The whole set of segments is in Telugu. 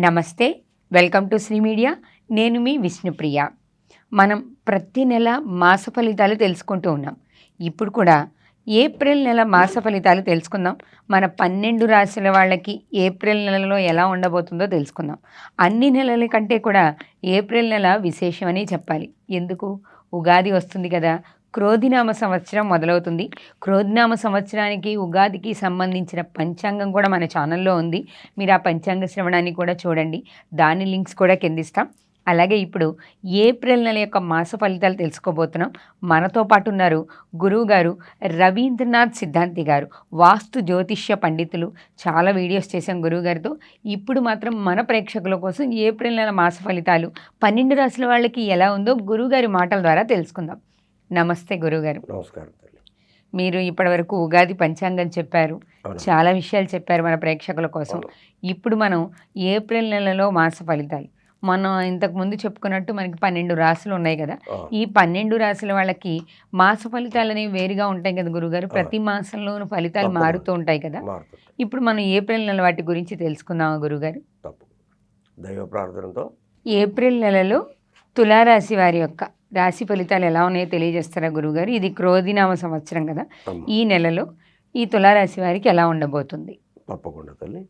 నమస్తే వెల్కమ్ టు శ్రీ మీడియా. నేను మీ విష్ణుప్రియ. మనం ప్రతి నెల మాస ఫలితాలు తెలుసుకుంటూ ఉన్నాం. ఇప్పుడు కూడా ఏప్రిల్ నెల మాస ఫలితాలు తెలుసుకుందాం. మన పన్నెండు రాశుల వాళ్ళకి ఏప్రిల్ నెలలో ఎలా ఉండబోతుందో తెలుసుకుందాం. అన్ని నెలల కంటే కూడా ఏప్రిల్ నెల విశేషమని చెప్పాలి. ఎందుకు? ఉగాది వస్తుంది కదా. క్రోధినామ సంవత్సరం మొదలవుతుంది. క్రోధినామ సంవత్సరానికి ఉగాదికి సంబంధించిన పంచాంగం కూడా మన ఛానల్లో ఉంది. మీరు ఆ పంచాంగ శ్రవణాన్ని కూడా చూడండి. దాని లింక్స్ కూడా కిందిస్తాం అలాగే ఇప్పుడు ఏప్రిల్ నెల యొక్క మాస ఫలితాలు తెలుసుకోబోతున్నాం. మనతో పాటు ఉన్నారు గురువు గారు రవీంద్రనాథ్ సిద్ధాంతి గారు. వాస్తు జ్యోతిష్య పండితులు. చాలా వీడియోస్ చేశాం గురువు గారితో. ఇప్పుడు మాత్రం మన ప్రేక్షకుల కోసం ఏప్రిల్ నెల మాస ఫలితాలు పన్నెండు రాసుల వాళ్ళకి ఎలా ఉందో గురువుగారి మాటల ద్వారా తెలుసుకుందాం. నమస్తే గురువుగారు నమస్కారం మీరు ఇప్పటివరకు ఉగాది పంచాంగం చెప్పారు. చాలా విషయాలు చెప్పారు మన ప్రేక్షకుల కోసం. ఇప్పుడు మనం ఏప్రిల్ నెలలో మాస ఫలితాలు. మనం ఇంతకు ముందు చెప్పుకున్నట్టు మనకి పన్నెండు రాశులు ఉన్నాయి కదా. ఈ పన్నెండు రాశుల వాళ్ళకి మాస ఫలితాలు అనేవి వేరుగా ఉంటాయి కదా గురుగారు. ప్రతి మాసంలోనూ ఫలితాలు. మారుతూ ఉంటాయి కదా. ఇప్పుడు మనం ఏప్రిల్ నెల వాటి గురించి తెలుసుకుందామా గురుగారు? తప్పు దైవ ప్రార్థనతో ఏప్రిల్ నెలలో తులారాశి వారి యొక్క రాశి ఫలితాలు ఎలా ఉన్నాయో తెలియజేస్తారా గురుగారు ఇది క్రోధినామ సంవత్సరం కదా. ఈ నెలలో ఈ తులారాశి వారికి ఎలా ఉండబోతుంది? తప్పకుండా తల్లి.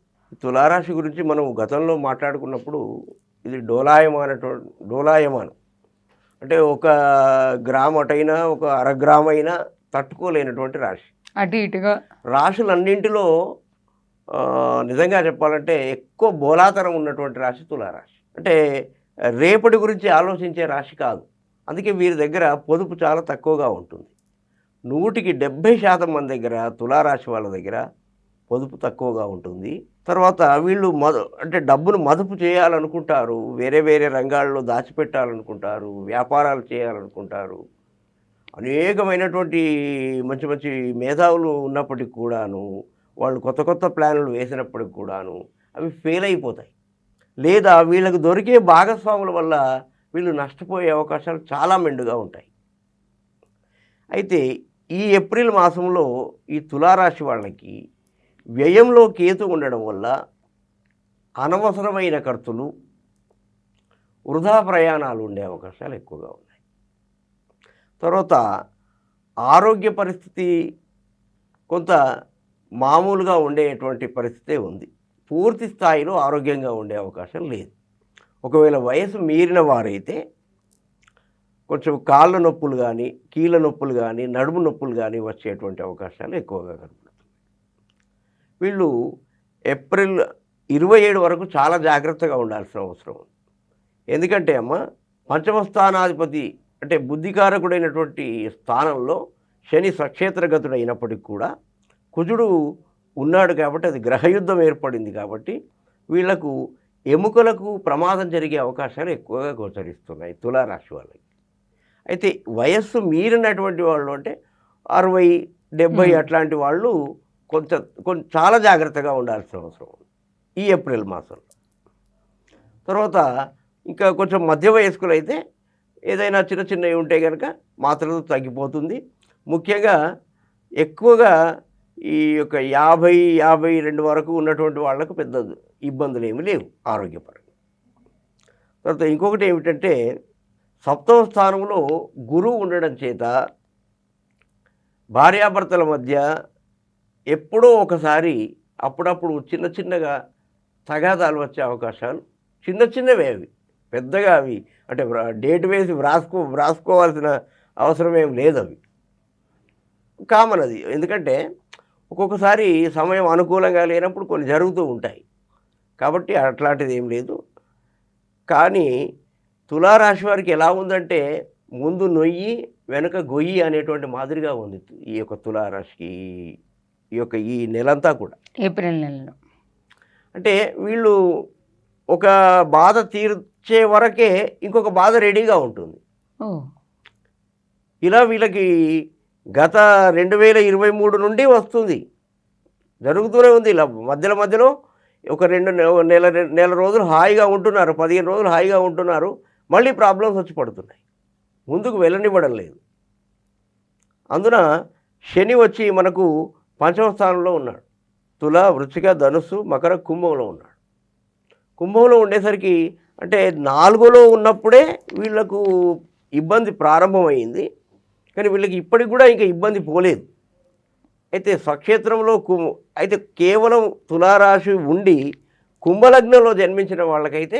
తులారాశి గురించి మనం గతంలో మాట్లాడుకున్నప్పుడు ఇది డోలాయమానటువంటి డోలాయమానం. అంటే ఒక గ్రామ్ అటైనా ఒక అరగ్రామ్ అయినా తట్టుకోలేనటువంటి రాశి. అటు ఇటుగా. రాశులన్నింటిలో నిజంగా చెప్పాలంటే ఎక్కువ బోలాతనం ఉన్నటువంటి రాశి తులారాశి. అంటే రేపటి గురించి ఆలోచించే రాశి కాదు. అందుకే వీరి దగ్గర పొదుపు చాలా తక్కువగా ఉంటుంది. నూటికి డెబ్భై శాతం మంది దగ్గర తులారాశి వాళ్ళ దగ్గర పొదుపు తక్కువగా ఉంటుంది. తర్వాత వీళ్ళు మదు అంటే డబ్బును మదుపు చేయాలనుకుంటారు. వేరే వేరే రంగాల్లో దాచిపెట్టాలనుకుంటారు. వ్యాపారాలు చేయాలనుకుంటారు. అనేకమైనటువంటి మంచి మంచి మేధావులు ఉన్నప్పటికి కూడాను వాళ్ళు కొత్త కొత్త ప్లాన్లు వేసినప్పటికి కూడాను అవి ఫెయిల్ అయిపోతాయి. లేదా వీళ్ళకు దొరికే భాగస్వాముల వల్ల వీళ్ళు నష్టపోయే అవకాశాలు చాలా మెండుగా ఉంటాయి. అయితే ఈ ఏప్రిల్ మాసంలో ఈ తులారాశి వాళ్ళకి వ్యయంలో కేతు ఉండడం వల్ల అనవసరమైన ఖర్చులు వృధా ప్రయాణాలు ఉండే అవకాశాలు ఎక్కువగా ఉన్నాయి. తర్వాత ఆరోగ్య పరిస్థితి కొంత మామూలుగా ఉండేటువంటి పరిస్థితే ఉంది. పూర్తి స్థాయిలో ఆరోగ్యంగా ఉండే అవకాశం లేదు. ఒకవేళ వయసు మీరిన వారైతే కొంచెం కాళ్ళ నొప్పులు కానీ కీళ్ళ నొప్పులు కానీ నడుము నొప్పులు కానీ వచ్చేటువంటి అవకాశాలు ఎక్కువగా కనపడుతుంది వీళ్ళు ఏప్రిల్ ఇరవై ఏడు వరకు చాలా జాగ్రత్తగా ఉండాల్సిన అవసరం ఉంది. ఎందుకంటే అమ్మ పంచమ స్థానాధిపతి అంటే బుద్ధికారకుడైనటువంటి స్థానంలో శని సక్షేత్రగతుడు అయినప్పటికీ కూడా కుజుడు ఉన్నాడు కాబట్టి అది గ్రహయుద్ధం ఏర్పడింది కాబట్టి వీళ్ళకు ఎముకలకు ప్రమాదం జరిగే అవకాశాలు ఎక్కువగా గోచరిస్తున్నాయి తులారాశి వాళ్ళకి. అయితే వయస్సు మీరినటువంటి వాళ్ళు అంటే అరవై డెబ్బై. అట్లాంటి వాళ్ళు కొంత కొంచెం చాలా జాగ్రత్తగా ఉండాల్సిన అవసరం ఉంది ఈ ఏప్రిల్ మాసంలో. తర్వాత ఇంకా కొంచెం మధ్య వయస్కులు అయితే ఏదైనా చిన్న చిన్నవి ఉంటే కనుక మాత్రలతో తగ్గిపోతుంది. ముఖ్యంగా ఎక్కువగా ఈ యొక్క యాభై యాభై రెండు వరకు ఉన్నటువంటి వాళ్ళకు పెద్ద ఇబ్బందులు ఏమి లేవు ఆరోగ్యపరంగా. తర్వాత ఇంకొకటి ఏమిటంటే సప్తమ స్థానంలో గురువు ఉండడం చేత భార్యాభర్తల మధ్య ఎప్పుడో ఒకసారి అప్పుడప్పుడు చిన్న చిన్నగా తగాదాలు వచ్చే అవకాశాలు చిన్న చిన్నవే అవి. పెద్దగా అవి అంటే డేట్ వేసి వ్రాసుకో వ్రాసుకోవాల్సిన అవసరం ఏం లేదు అవి. కామన్ అది. ఎందుకంటే ఒక్కొక్కసారి సమయం అనుకూలంగా లేనప్పుడు కొన్ని జరుగుతూ ఉంటాయి. కాబట్టి అట్లాంటిది ఏం లేదు. కానీ తులారాశి వారికి ఎలా ఉందంటే ముందు నొయ్యి వెనుక గొయ్యి అనేటువంటి మాదిరిగా ఉంది ఈ యొక్క తులారాశికి ఈ యొక్క ఈ నెలంతా కూడా. ఏప్రిల్ నెలలో. అంటే వీళ్ళు ఒక బాధ తీర్చే వరకే ఇంకొక బాధ రెడీగా ఉంటుంది. ఇలా వీళ్ళకి గత రెండు వేల ఇరవై మూడు నుండి వస్తుంది. జరుగుతూనే ఉంది. ఇలా మధ్యలో మధ్యలో ఒక రెండు నెల నెల రోజులు హాయిగా ఉంటున్నారు. పదిహేను రోజులు హాయిగా ఉంటున్నారు. మళ్ళీ ప్రాబ్లమ్స్ వచ్చి పడుతున్నాయి. ముందుకు వెళ్ళనివ్వడం లేదు. అందున శని వచ్చి మనకు పంచమ స్థానంలో ఉన్నాడు. తుల వృచ్చిక ధనుస్సు మకర కుంభంలో ఉన్నాడు. కుంభంలో ఉండేసరికి అంటే నాలుగులో ఉన్నప్పుడే వీళ్ళకు ఇబ్బంది ప్రారంభమైంది. కానీ వీళ్ళకి ఇప్పటికి కూడా ఇంకా ఇబ్బంది పోలేదు. అయితే స్వక్షేత్రంలో కు అయితే కేవలం తులారాశి ఉండి కుంభలగ్నంలో జన్మించిన వాళ్ళకైతే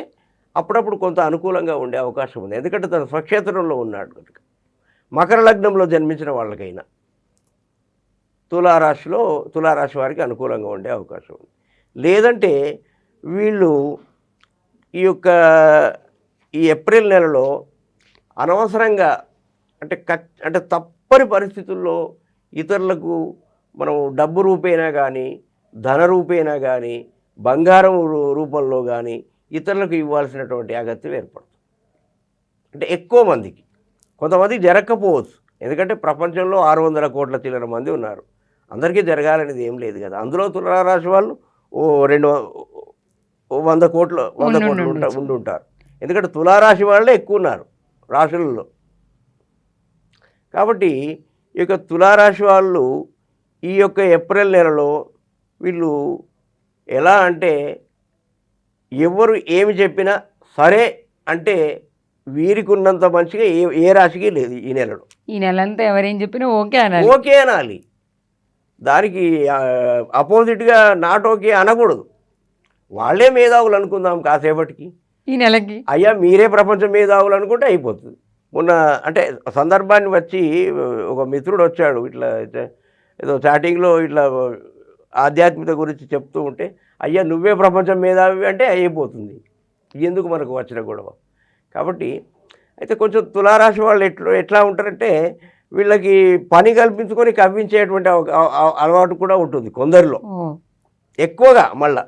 అప్పుడప్పుడు కొంత అనుకూలంగా ఉండే అవకాశం ఉంది. ఎందుకంటే తన స్వక్షేత్రంలో ఉన్నాడు కనుక. మకర లగ్నంలో జన్మించిన వాళ్ళకైనా తులారాశిలో తులారాశి వారికి అనుకూలంగా ఉండే అవకాశం ఉంది. లేదంటే వీళ్ళు ఈ యొక్క ఈ ఏప్రిల్ నెలలో అనవసరంగా అంటే అంటే తప్పని పరిస్థితుల్లో ఇతరులకు మనం డబ్బు రూపేనా కానీ ధన రూపేనా కానీ బంగారం రూపంలో కానీ ఇతరులకు ఇవ్వాల్సినటువంటి అగత్యం ఏర్పడుతుంది. అంటే ఎక్కువ మందికి. కొంతమందికి జరగకపోవచ్చు ఎందుకంటే ప్రపంచంలో ఆరు వందల కోట్ల చిల్లర మంది ఉన్నారు. అందరికీ జరగాలనేది ఏం లేదు కదా. అందులో తులారాశి వాళ్ళు ఓ రెండు ఓ వంద కోట్లు వంద కోట్లు ఉంటా ఉండొచ్చు. ఉండి ఉంటారు ఎందుకంటే తులారాశి వాళ్ళే ఎక్కువ ఉన్నారు రాశులలో. కాబట్టి ఈ యొక్క తులారాశి వాళ్ళు ఈ యొక్క ఏప్రిల్ నెలలో వీళ్ళు ఎలా అంటే ఎవరు ఏమి చెప్పినా సరే అంటే వీరికి ఉన్నంత మంచిగా ఏ ఏ రాశికి లేదు ఈ నెలలో. ఈ నెలంతా ఎవరేం చెప్పినా ఓకే అనాలి. ఓకే అనాలి. దానికి అపోజిట్గా నాట్ ఓకే అనకూడదు. వాళ్ళే మేధావులు అనుకుందాం కాసేపటికి. ఈ నెలకి. అయ్యా మీరే ప్రపంచం మేధావులు అనుకుంటే అయిపోతుంది. మొన్న అంటే సందర్భాన్ని వచ్చి ఒక మిత్రుడు వచ్చాడు ఇట్లా ఏదో చాటింగ్లో ఇట్లా ఆధ్యాత్మికత గురించి చెప్తూ ఉంటే అయ్యా నువ్వే ప్రపంచం మేధావి అంటే అయిపోతుంది. ఎందుకు మనకు వచ్చిన గొడవ? కాబట్టి అయితే కొంచెం తులారాశి వాళ్ళు ఎట్లా ఎట్లా ఉంటారంటే వీళ్ళకి పని కల్పించుకొని కవ్వించేటువంటి అలవాటు కూడా ఉంటుంది కొందరిలో. ఎక్కువగా మళ్ళా.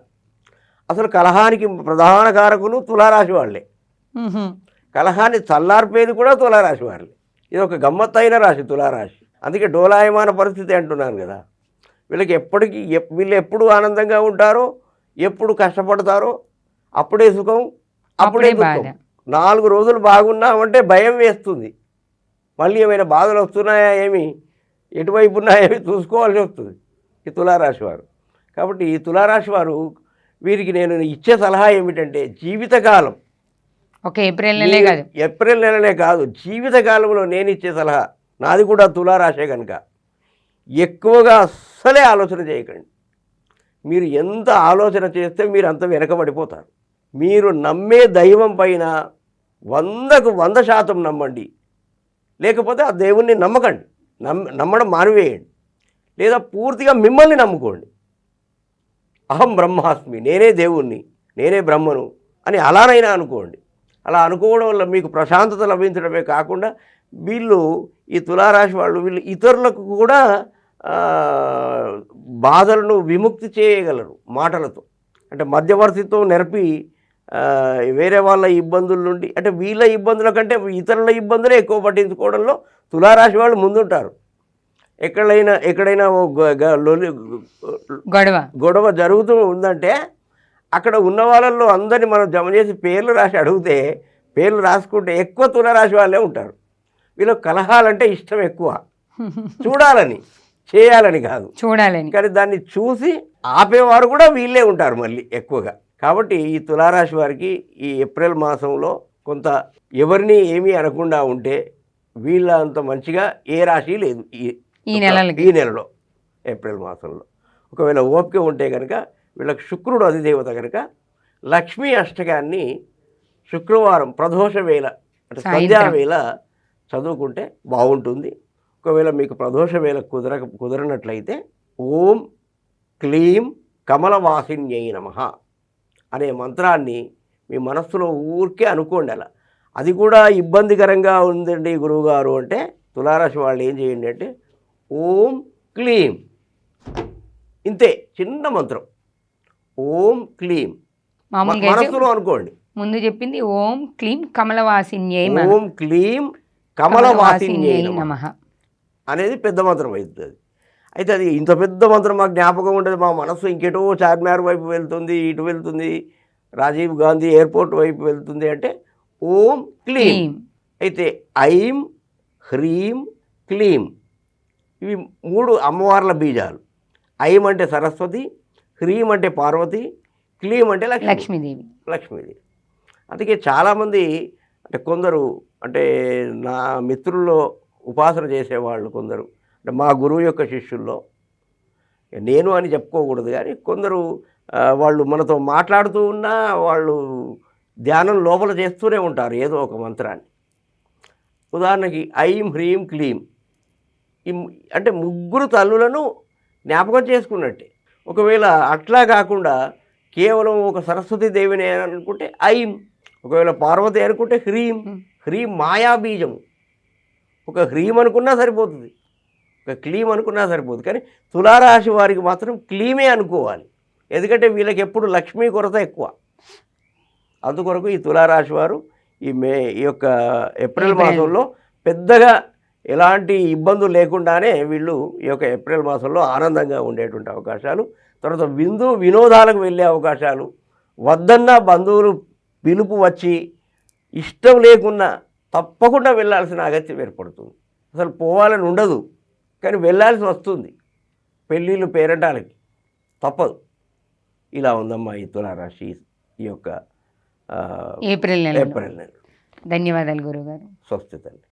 అసలు కలహానికి ప్రధాన కారకులు తులారాశి వాళ్ళే. కలహాన్ని చల్లార్పేది కూడా తులారాశి వాళ్ళే ఇది ఒక గమ్మత్తైన రాశి తులారాశి. అందుకే డోలాయమాన పరిస్థితి అంటున్నాను కదా. వీళ్ళకి ఎప్పటికీ ఎప్- వీళ్ళు ఎప్పుడు ఆనందంగా ఉంటారో ఎప్పుడు కష్టపడతారో అప్పుడే సుఖం అప్పుడే. దుఃఖం. నాలుగు రోజులు బాగున్నామంటే భయం వేస్తుంది. మళ్ళీ ఏమైనా బాధలు వస్తున్నాయా ఏమి? ఎటువైపు ఉన్నాయేమి చూసుకోవాల్సి వస్తుంది ఈ తులారాశి వారు. కాబట్టి ఈ తులారాశి వారు వీరికి నేను ఇచ్చే సలహా ఏమిటంటే జీవితకాలం ఒక ఏప్రిల్ నెలే కాదు. ఏప్రిల్ నెలనే కాదు జీవితకాలంలో నేను ఇచ్చే సలహా. నాది కూడా తులారాశే కనుక ఎక్కువగా అస్సలే ఆలోచన చేయకండి. మీరు ఎంత ఆలోచన చేస్తే మీరు అంత వెనకబడిపోతారు. మీరు నమ్మే దైవం పైన వందకు వంద శాతం నమ్మండి. లేకపోతే ఆ దేవుణ్ణి నమ్మకండి. నమ్ నమ్మడం మానివేయండి. లేదా పూర్తిగా మిమ్మల్ని నమ్ముకోండి. అహం బ్రహ్మాస్మి నేనే దేవుణ్ణి నేనే బ్రహ్మను అని అలానైనా అనుకోండి. అలా అనుకోవడం వల్ల మీకు ప్రశాంతత లభించడమే కాకుండా వీళ్ళు ఈ తులారాశి వాళ్ళు వీళ్ళు ఇతరులకు కూడా బాధలను విముక్తి చేయగలరు మాటలతో. అంటే మధ్యవర్తిత్వం నెరపి వేరే వాళ్ళ ఇబ్బందుల నుండి అంటే వీళ్ళ ఇబ్బందుల కంటే ఇతరుల ఇబ్బందులే ఎక్కువ పట్టించుకోవడంలో తులారాశి వాళ్ళు ముందుంటారు. ఎక్కడైనా ఎక్కడైనా గొడవ. గొడవ జరుగుతూ ఉందంటే అక్కడ ఉన్న వాళ్ళల్లో అందరిని మనం జమ చేసి పేర్లు రాసి అడిగితే పేర్లు రాసుకుంటే ఎక్కువ తులరాశి వాళ్ళే ఉంటారు. వీళ్ళకి కలహాలంటే ఇష్టం ఎక్కువ. చూడాలని చేయాలని కాదు. చూడాలని. కానీ దాన్ని చూసి ఆపేవారు కూడా వీళ్ళే ఉంటారు మళ్ళీ ఎక్కువగా. కాబట్టి ఈ తులారాశి వారికి ఈ ఏప్రిల్ మాసంలో కొంత ఎవరిని ఏమీ అనకుండా ఉంటే వీళ్ళ అంత మంచిగా ఏ రాశి లేదు. ఈ ఈ నెలలకి. ఈ నెలలో ఏప్రిల్ మాసంలో. ఒకవేళ ఓపిక ఉంటే కనుక వీళ్ళకి శుక్రుడు అధిదేవత కనుక లక్ష్మీ అష్టకాన్ని శుక్రవారం ప్రదోష వేళ అంటే సంధ్యా సాయంత్రం. వేళ చదువుకుంటే బాగుంటుంది. ఒకవేళ మీకు ప్రదోష వేళ కుదర కుదరనట్లయితే ఓం క్లీం కమలవాసిన్యై నమ అనే మంత్రాన్ని మీ మనస్సులో ఊరికే అనుకోండి అలా. అది కూడా ఇబ్బందికరంగా ఉందండి గురువుగారు అంటే తులారాశి వాళ్ళు ఏం చేయండి అంటే ఓం క్లీం. ఇంతే చిన్న మంత్రం. ఓం క్లీం. మ- మామూలుగా అయితే మనస్సులో అనుకోండి. ముందు చెప్పింది ఓం క్లీం కమలవాసిన్యై ఓం క్లీం కమలవాసిన్యై నమః. అనేది పెద్ద మంత్రం అవుతుంది అయితే అది ఇంత పెద్ద మంత్రం మాకు జ్ఞాపకం ఉండదు. మా మనస్సు ఇంకెటో చార్మినార్ వైపు వెళ్తుంది ఇటు వెళ్తుంది రాజీవ్ గాంధీ ఎయిర్పోర్ట్ వైపు వెళ్తుంది అంటే ఓం క్లీం. అయితే ఐం హ్రీం క్లీం ఇవి మూడు అమ్మవార్ల బీజాలు. ఐం అంటే సరస్వతి హ్రీం అంటే పార్వతి క్లీం అంటే లక్ష్మి. లక్ష్మీదేవి. లక్ష్మీదేవి. అందుకే చాలామంది అంటే కొందరు అంటే నా మిత్రుల్లో ఉపాసన చేసేవాళ్ళు కొందరు. అంటే మా గురువు యొక్క శిష్యుల్లో. నేను అని చెప్పుకోకూడదు కానీ కొందరు వాళ్ళు మనతో మాట్లాడుతూ ఉన్నా వాళ్ళు ధ్యానం లోపల చేస్తూనే ఉంటారు ఏదో ఒక మంత్రాన్ని. ఉదాహరణకి ఐం హ్రీం క్లీం. అంటే ముగ్గురు తల్లులను జ్ఞాపకం చేసుకున్నట్టే. ఒకవేళ అట్లా కాకుండా కేవలం ఒక సరస్వతి దేవిని అనుకుంటే ఐం. ఒకవేళ పార్వతి అనుకుంటే హ్రీం. హ్రీం మాయా బీజము. ఒక హ్రీం అనుకున్నా సరిపోతుంది. ఒక క్లీం అనుకున్నా సరిపోతుంది. కానీ తులారాశి వారికి మాత్రం క్లీమే అనుకోవాలి. ఎందుకంటే వీళ్ళకి ఎప్పుడు లక్ష్మీ కొరత ఎక్కువ. అందుకొరకు ఈ తులారాశి వారు ఈ మే ఈ యొక్క ఏప్రిల్. మాసంలో పెద్దగా ఎలాంటి ఇబ్బందులు లేకుండానే వీళ్ళు ఈ యొక్క ఏప్రిల్ మాసంలో ఆనందంగా ఉండేటువంటి అవకాశాలు తర్వాత విందు వినోదాలకు వెళ్ళే అవకాశాలు వద్దన్న బంధువులు పిలుపు వచ్చి ఇష్టం లేకున్నా తప్పకుండా వెళ్ళాల్సిన అగత్యం ఏర్పడుతుంది. అసలు పోవాలని ఉండదు కానీ వెళ్ళాల్సి వస్తుంది. పెళ్ళిళ్ళు పేరంటాలకి తప్పదు. ఇలా ఉందమ్మా ఈ తులారాశి ఈ యొక్క ఏప్రిల్ నెలలో. ఏప్రిల్ నెల ధన్యవాదాలు గురుగారు. స్వస్తి